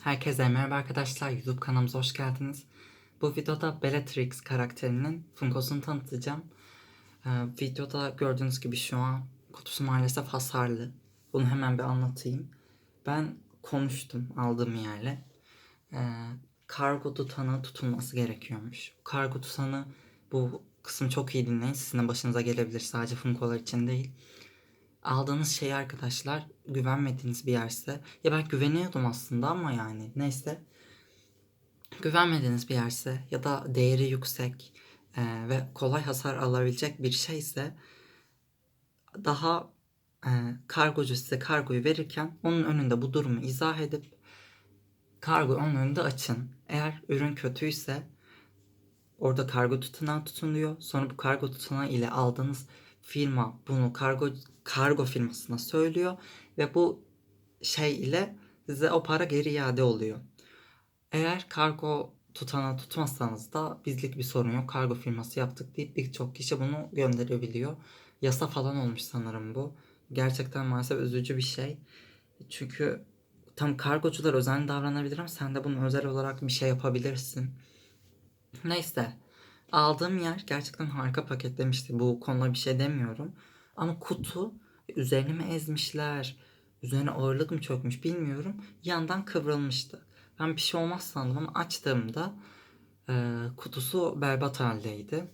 Herkese merhaba arkadaşlar. YouTube kanalımıza hoş geldiniz. Bu videoda Bellatrix karakterinin Funkos'unu tanıtacağım. Ee, videoda gördüğünüz gibi şu an kutusu maalesef hasarlı. Bunu hemen bir anlatayım. Ben konuştum aldığım yerle. Ee, kargo tutanı tutulması gerekiyormuş. Kargo tutanı bu kısmı çok iyi dinleyin. Sizin de başınıza gelebilir sadece Funko'lar için değil aldığınız şey arkadaşlar güvenmediğiniz bir yerse ya ben güveniyordum aslında ama yani neyse güvenmediğiniz bir yerse ya da değeri yüksek e, ve kolay hasar alabilecek bir şeyse daha e, kargocu size kargoyu verirken onun önünde bu durumu izah edip kargo onun önünde açın. Eğer ürün kötüyse orada kargo tutanağı tutuluyor. Sonra bu kargo tutanağı ile aldığınız firma bunu kargo kargo firmasına söylüyor ve bu şey ile size o para geri iade oluyor. Eğer kargo tutanağı tutmazsanız da bizlik bir sorun yok. Kargo firması yaptık deyip birçok kişi bunu gönderebiliyor. Yasa falan olmuş sanırım bu. Gerçekten maalesef üzücü bir şey. Çünkü tam kargocular özenli davranabilir ama sen de bunu özel olarak bir şey yapabilirsin. Neyse. Aldığım yer gerçekten harika paketlemişti. Bu konuda bir şey demiyorum. Ama kutu üzerine mi ezmişler? Üzerine ağırlık mı çökmüş bilmiyorum. Yandan kıvrılmıştı. Ben bir şey olmaz sandım ama açtığımda e, kutusu berbat haldeydi.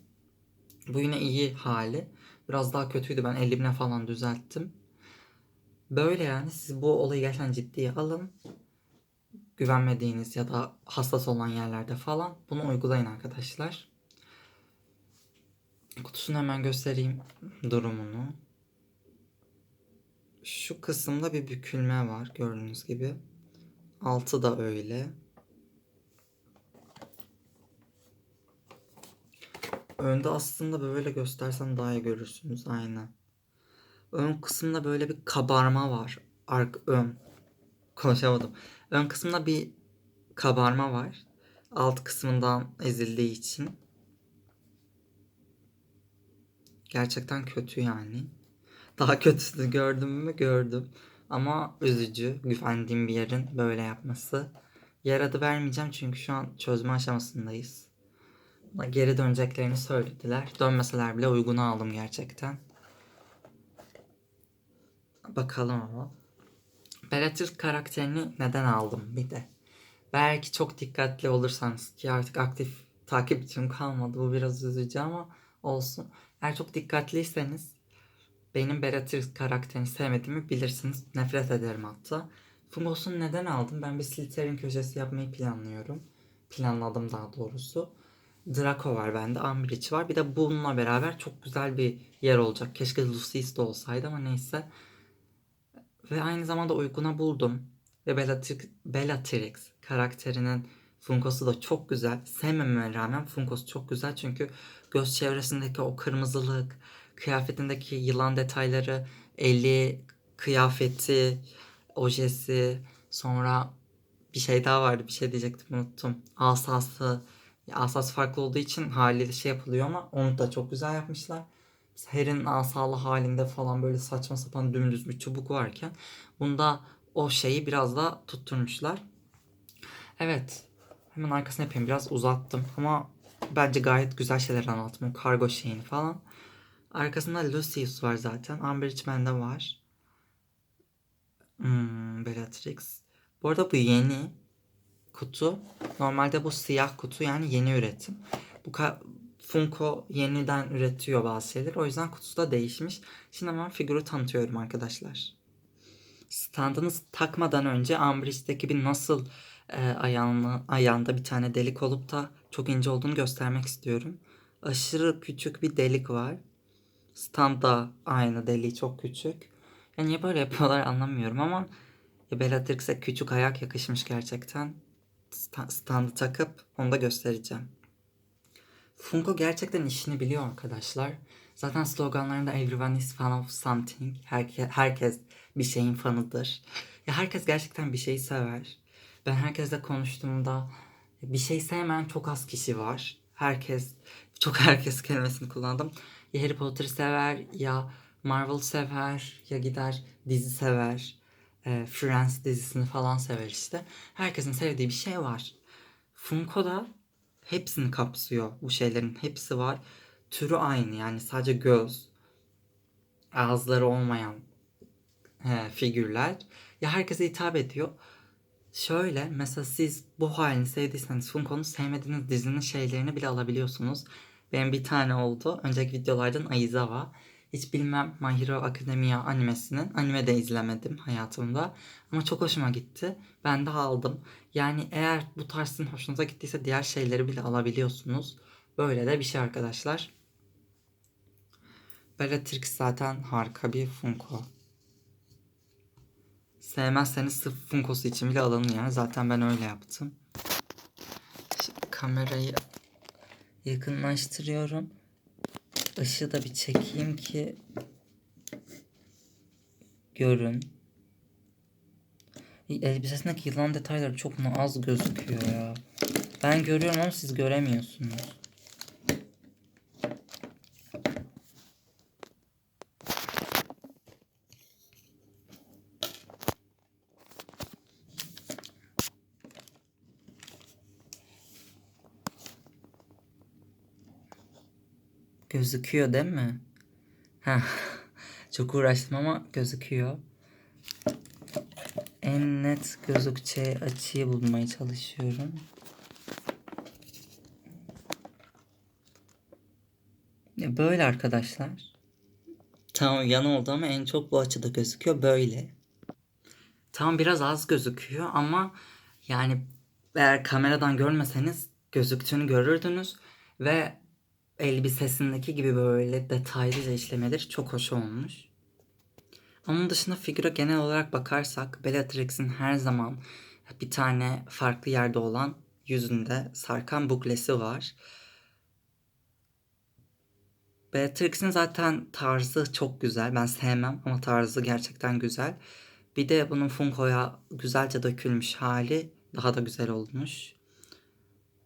Bu yine iyi hali. Biraz daha kötüydü. Ben elimle falan düzelttim. Böyle yani siz bu olayı gerçekten ciddiye alın. Güvenmediğiniz ya da hassas olan yerlerde falan bunu uygulayın arkadaşlar. Kutusunu hemen göstereyim durumunu. Şu kısımda bir bükülme var gördüğünüz gibi. Altı da öyle. Önde aslında böyle göstersem daha iyi görürsünüz aynı. Ön kısımda böyle bir kabarma var. Ark ön. Konuşamadım. Ön kısımda bir kabarma var. Alt kısmından ezildiği için. Gerçekten kötü yani. Daha kötüsünü gördüm mü gördüm. Ama üzücü. Güvendiğim bir yerin böyle yapması. Yer adı vermeyeceğim çünkü şu an çözme aşamasındayız. Geri döneceklerini söylediler. Dönmeseler bile uygun aldım gerçekten. Bakalım ama. Bellatrix karakterini neden aldım bir de. Belki çok dikkatli olursanız ki artık aktif takipçim kalmadı. Bu biraz üzücü ama olsun. Eğer çok dikkatliyseniz benim Bellatrix karakterini sevmediğimi bilirsiniz. Nefret ederim hatta. Fungos'unu neden aldım? Ben bir Slytherin köşesi yapmayı planlıyorum. Planladım daha doğrusu. Draco var bende, Umbridge var. Bir de bununla beraber çok güzel bir yer olacak. Keşke Lucius de olsaydı ama neyse. Ve aynı zamanda uyguna buldum. Ve Bellatrix, Bellatrix karakterinin Funkos'u da çok güzel. Sevmememe rağmen Funkos çok güzel çünkü göz çevresindeki o kırmızılık, kıyafetindeki yılan detayları, eli, kıyafeti, ojesi, sonra bir şey daha vardı bir şey diyecektim unuttum. Asası, asası farklı olduğu için haliyle şey yapılıyor ama onu da çok güzel yapmışlar. Her'in asalı halinde falan böyle saçma sapan dümdüz bir çubuk varken bunda o şeyi biraz da tutturmuşlar. Evet. Hemen arkasını yapayım. Biraz uzattım ama bence gayet güzel şeyler anlattım. O kargo şeyini falan. Arkasında Lucius var zaten. Umbridge bende var. Hmm, Bellatrix. Bu arada bu yeni kutu. Normalde bu siyah kutu yani yeni üretim. Bu Funko yeniden üretiyor bazı şeyler. O yüzden kutusu da değişmiş. Şimdi hemen figürü tanıtıyorum arkadaşlar. Standınız takmadan önce Umbridge'deki bir nasıl e, ayağını, ayağında bir tane delik olup da çok ince olduğunu göstermek istiyorum. Aşırı küçük bir delik var. Stand da aynı deliği çok küçük. Ya niye böyle yapıyorlar anlamıyorum ama ya Bellatrix'e küçük ayak yakışmış gerçekten. Sta- Standı takıp onu da göstereceğim. Funko gerçekten işini biliyor arkadaşlar. Zaten sloganlarında everyone is fan of something. Herke- herkes bir şeyin fanıdır. Ya herkes gerçekten bir şeyi sever. Ben herkesle konuştuğumda bir şey sevmeyen çok az kişi var. Herkes, çok herkes kelimesini kullandım. Ya Harry Potter sever, ya Marvel sever, ya gider dizi sever. e, Friends dizisini falan sever işte. Herkesin sevdiği bir şey var. Funko'da hepsini kapsıyor. Bu şeylerin hepsi var. Türü aynı yani sadece göz, ağızları olmayan he, figürler. Ya herkese hitap ediyor. Şöyle mesela siz bu halini sevdiyseniz Funko'nun sevmediğiniz dizinin şeylerini bile alabiliyorsunuz. Benim bir tane oldu. Önceki videolardan Aizawa. Hiç bilmem My Hero Academia animesinin. Anime de izlemedim hayatımda. Ama çok hoşuma gitti. Ben de aldım. Yani eğer bu tarzın hoşunuza gittiyse diğer şeyleri bile alabiliyorsunuz. Böyle de bir şey arkadaşlar. Bellatrix zaten harika bir Funko. Sevmezseniz sırf Funko'su için bile alın yani. Zaten ben öyle yaptım. Şimdi kamerayı yakınlaştırıyorum. Işığı da bir çekeyim ki görün. Elbisesindeki yılan detayları çok az gözüküyor ya. Ben görüyorum ama siz göremiyorsunuz. Gözüküyor değil mi? Heh. Çok uğraştım ama gözüküyor. En net gözükçe açıyı bulmaya çalışıyorum. Böyle arkadaşlar. Tamam yan oldu ama en çok bu açıda gözüküyor böyle. Tam biraz az gözüküyor ama yani eğer kameradan görmeseniz gözüktüğünü görürdünüz ve elbisesindeki gibi böyle detaylıca işlemeleri çok hoş olmuş. Onun dışında figüre genel olarak bakarsak Bellatrix'in her zaman bir tane farklı yerde olan yüzünde sarkan buklesi var. Bellatrix'in zaten tarzı çok güzel. Ben sevmem ama tarzı gerçekten güzel. Bir de bunun Funko'ya güzelce dökülmüş hali daha da güzel olmuş.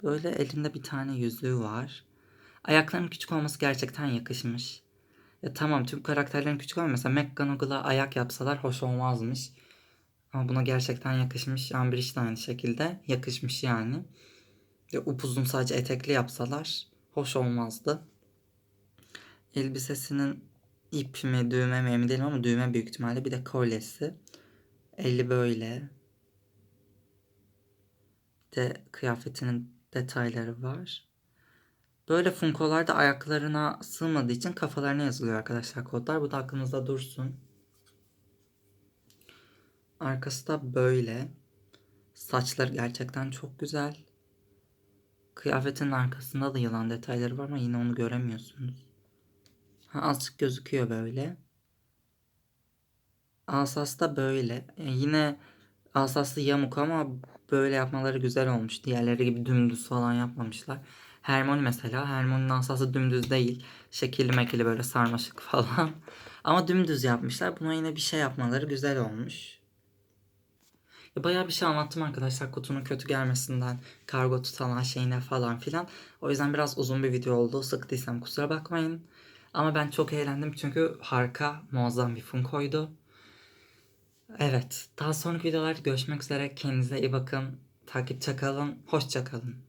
Böyle elinde bir tane yüzüğü var. Ayaklarının küçük olması gerçekten yakışmış. Ya tamam tüm karakterlerin küçük ama mesela McGonagall'a ayak yapsalar hoş olmazmış. Ama buna gerçekten yakışmış. Umbridge de aynı şekilde yakışmış yani. Ya upuzun sadece etekli yapsalar hoş olmazdı. Elbisesinin ip mi düğme mi emin değilim ama düğme büyük ihtimalle. Bir de kolyesi. Eli böyle. Bir de kıyafetinin detayları var. Böyle funkolarda ayaklarına sığmadığı için kafalarına yazılıyor arkadaşlar kodlar. Bu da aklınızda dursun. Arkası da böyle. Saçları gerçekten çok güzel. Kıyafetin arkasında da yılan detayları var ama yine onu göremiyorsunuz. Ha, azıcık gözüküyor böyle. Asas da böyle. Yani yine asası yamuk ama böyle yapmaları güzel olmuş. Diğerleri gibi dümdüz falan yapmamışlar. Hermione mesela. Hermione'nin asası dümdüz değil. Şekilli mekili böyle sarmaşık falan. Ama dümdüz yapmışlar. Buna yine bir şey yapmaları güzel olmuş. Ya bayağı bir şey anlattım arkadaşlar kutunun kötü gelmesinden, kargo tutanan şeyine falan filan. O yüzden biraz uzun bir video oldu. Sıktıysam kusura bakmayın. Ama ben çok eğlendim çünkü harika, muazzam bir Funko'ydu. Evet, daha sonraki videolarda görüşmek üzere. Kendinize iyi bakın. Takipçe kalın. Hoşça kalın.